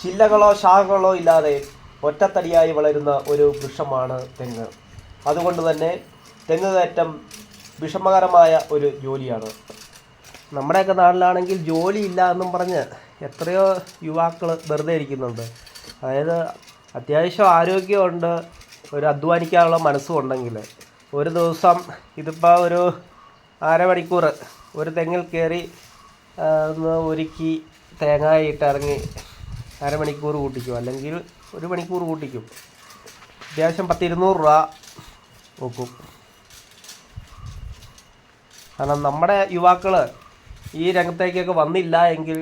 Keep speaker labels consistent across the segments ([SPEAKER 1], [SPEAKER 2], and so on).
[SPEAKER 1] ചില്ലകളോ ശാഖകളോ ഇല്ലാതെ ഒറ്റത്തടിയായി വളരുന്ന ഒരു വൃക്ഷമാണ് തെങ്ങ്. അതുകൊണ്ട് തന്നെ തെങ്ങ് കയറ്റം വിഷമകരമായ ഒരു ജോലിയാണ്. നമ്മുടെയൊക്കെ നാട്ടിലാണെങ്കിൽ ജോലി ഇല്ല എന്നും പറഞ്ഞ് എത്രയോ യുവാക്കൾ വെറുതെ ഇരിക്കുന്നുണ്ട്. അതായത് അത്യാവശ്യം ആരോഗ്യമുണ്ട് ഒരു അധ്വാനിക്കാനുള്ള മനസ്സും ഉണ്ടെങ്കിൽ ഒരു ദിവസം ഇതിപ്പോൾ ഒരു അരമണിക്കൂർ ഒരു തെങ്ങിൽ കയറി ഒന്ന് ഒരുക്കി തേങ്ങ ഇട്ടിറങ്ങി അരമണിക്കൂർ കൂട്ടിക്കും. അല്ലെങ്കിൽ ഒരു മണിക്കൂർ കൂട്ടിക്കും. അത്യാവശ്യം പത്തിരുന്നൂറ് രൂപ നോക്കും കാരണം നമ്മുടെ യുവാക്കൾ ഈ രംഗത്തേക്കൊക്കെ വന്നില്ല എങ്കിൽ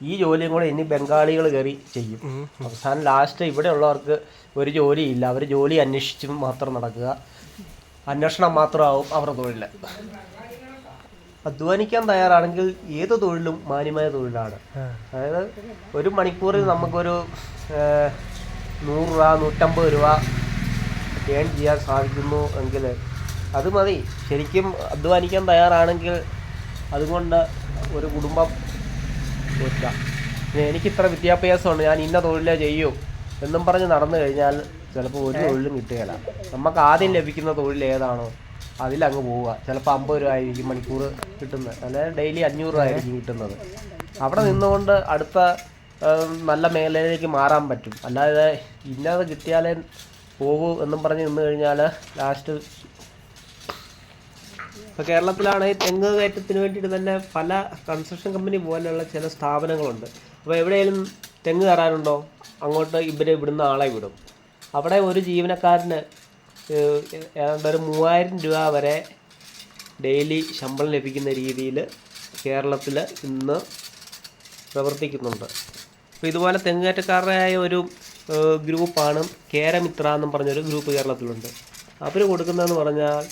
[SPEAKER 1] ഈ ജോലിയും കൂടെ ഇനി ബംഗാളികൾ കയറി ചെയ്യും. അവസാനം ലാസ്റ്റ് ഇവിടെ ഉള്ളവർക്ക് ഒരു ജോലിയില്ല. അവർ ജോലി അന്വേഷിച്ചും മാത്രം നടക്കുക. അന്വേഷണം മാത്രമാവും അവരുടെ തൊഴിൽ അധ്വാനിക്കാൻ തയ്യാറാണെങ്കിൽ ഏത് തൊഴിലും മാന്യമായ തൊഴിലാണ്. അതായത് ഒരു മണിക്കൂറിൽ നമുക്കൊരു നൂറ് രൂപ നൂറ്റമ്പത് രൂപ ഏൺ ചെയ്യാൻ സാധിക്കുന്നു എങ്കിൽ അത് മതി. ശരിക്കും അധ്വാനിക്കാൻ തയ്യാറാണെങ്കിൽ അതുകൊണ്ട് ഒരു കുടുംബം പോറ്റാം എനിക്ക് എനിക്കിത്ര വിദ്യാഭ്യാസമുണ്ട് ഞാൻ ഇന്ന തൊഴിലേ ചെയ്യൂ എന്നും പറഞ്ഞ് നടന്നു കഴിഞ്ഞാൽ ചിലപ്പോൾ ഒരു തൊഴിലും കിട്ടുകയില്ല. നമുക്ക് ആദ്യം ലഭിക്കുന്ന തൊഴിൽ ഏതാണോ അതിലങ്ങ് പോവുക. ചിലപ്പോൾ അമ്പത് രൂപ ആയിരിക്കും മണിക്കൂർ കിട്ടുന്നത്. അല്ലെങ്കിൽ ഡെയിലി അഞ്ഞൂറ് രൂപ ആയിരിക്കും കിട്ടുന്നത്. അവിടെ നിന്നുകൊണ്ട് അടുത്ത നല്ല മേഖലയിലേക്ക് മാറാൻ പറ്റും. അല്ലാതെ ഇന്നത് കിട്ടിയാലേ പോകൂ എന്നും പറഞ്ഞ് നിന്ന് കഴിഞ്ഞാൽ ലാസ്റ്റ് ഇപ്പോൾ കേരളത്തിലാണെങ്കിൽ തെങ്ങ് കയറ്റത്തിന് വേണ്ടിയിട്ട് തന്നെ പല കൺസ്ട്രക്ഷൻ കമ്പനി പോലെയുള്ള ചില സ്ഥാപനങ്ങളുണ്ട്. അപ്പോൾ എവിടെയെങ്കിലും തെങ്ങ് കയറാനുണ്ടോ? അങ്ങോട്ട് ഇവരെ ഇവിടുന്ന് ആളെ വിടും. അവിടെ ഒരു ജീവനക്കാരന് ഏതാണ്ട് ഒരു മൂവായിരം രൂപ വരെ ഡെയിലി ശമ്പളം ലഭിക്കുന്ന രീതിയിൽ കേരളത്തിൽ ഇന്ന് പ്രവർത്തിക്കുന്നുണ്ട്. അപ്പോൾ ഇതുപോലെ തെങ്ങേറ്റക്കാരായ ഒരു ഗ്രൂപ്പാണ് കേരമിത്ര എന്നും പറഞ്ഞൊരു ഗ്രൂപ്പ് കേരളത്തിലുണ്ട്. അവർ കൊടുക്കുന്നതെന്ന് പറഞ്ഞാൽ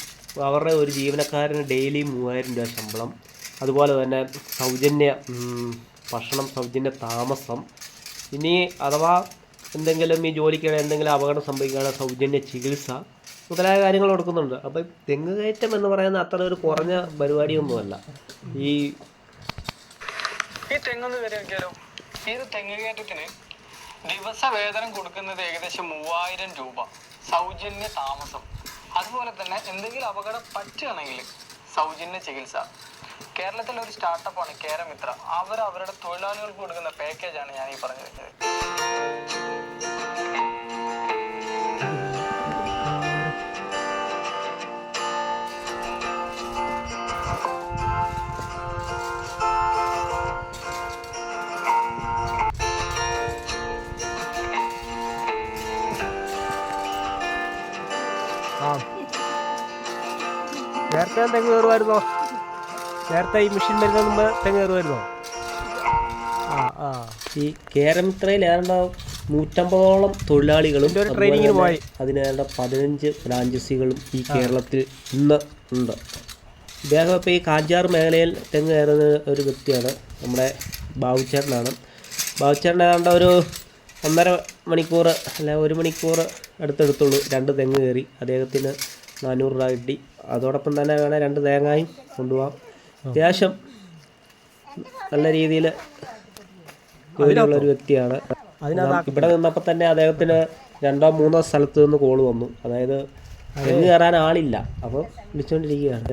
[SPEAKER 1] അവരുടെ ഒരു ജീവനക്കാരന് ഡെയിലി മൂവായിരം രൂപ ശമ്പളം അതുപോലെ തന്നെ സൗജന്യ ഭക്ഷണം സൗജന്യ താമസം ഇനി അഥവാ എന്തെങ്കിലും ഈ ജോലിക്കിടെ എന്തെങ്കിലും അപകടം സംഭവിക്കുകയാണെങ്കിൽ സൗജന്യ ചികിത്സ മുതലായ കാര്യങ്ങൾ കൊടുക്കുന്നുണ്ട്. അപ്പോൾ തെങ്ങ് കയറ്റം എന്ന് പറയുന്ന അത്ര ഒരു കുറഞ്ഞ പരിപാടിയൊന്നുമല്ല. ഈ
[SPEAKER 2] ഈ തെങ്ങൊന്ന് വരെ നോക്കിയാലോ ഈ ഒരു തെങ്ങ് ദിവസ വേതനം കൊടുക്കുന്നത് ഏകദേശം മൂവായിരം രൂപ. സൗജന്യ താമസം. അതുപോലെ തന്നെ എന്തെങ്കിലും അപകടം പറ്റുകയാണെങ്കിൽ സൗജന്യ ചികിത്സ. കേരളത്തിലെ ഒരു സ്റ്റാർട്ടപ്പാണ് കേരമിത്ര. അവർ അവരുടെ തൊഴിലാളികൾക്ക് കൊടുക്കുന്ന പാക്കേജാണ് ഞാൻ ഈ പറഞ്ഞു വരുന്നത്
[SPEAKER 1] ആ. നേരത്തെ തെങ്ങ് കയറുമായിരുന്നോ? നേരത്തെ ഈ മെഷീൻ വരുന്നതിന് മുമ്പ് തെങ്ങ് കയറുമായിരുന്നോ? ആ ആ. ഈ കേരമിത്രയിൽ ഏതാണ്ടാവും നൂറ്റമ്പതോളം തൊഴിലാളികളും
[SPEAKER 3] ട്രെയിനിങ്ങിന് പോയി.
[SPEAKER 1] അതിനേണ്ട പതിനഞ്ച് ഫ്രാഞ്ചൈസികളും ഈ കേരളത്തിൽ ഇന്ന് ഉണ്ട്. ഇദ്ദേഹം ഇപ്പോൾ ഈ കാഞ്ചാർ മേഖലയിൽ തെങ്ങ് കയറുന്ന ഒരു വ്യക്തിയാണ്. നമ്മുടെ ബാബുച്ചേട്ടനാണ് ബാബുച്ചേട്ടൻ ഏതാണ്ട് ഒരു ഒന്നര മണിക്കൂർ അല്ല ഒരു മണിക്കൂർ അടുത്തെടുത്തുള്ളൂ. രണ്ട് തെങ്ങ് കയറി. അദ്ദേഹത്തിന് നാനൂറ് രൂപ കിട്ടി. അതോടൊപ്പം തന്നെ വേണേൽ രണ്ട് തേങ്ങായും കൊണ്ടുപോകാം. അത്യാവശ്യം നല്ല രീതിയിൽ ജോലിയുള്ള ഒരു വ്യക്തിയാണ്. ഇവിടെ നിന്നപ്പോൾ തന്നെ അദ്ദേഹത്തിന് രണ്ടോ മൂന്നോ സ്ഥലത്ത് നിന്ന് കോൾ വന്നു. അതായത് തെങ്ങ് കയറാൻ ആളില്ല. അപ്പോൾ വിളിച്ചുകൊണ്ടിരിക്കുകയാണ്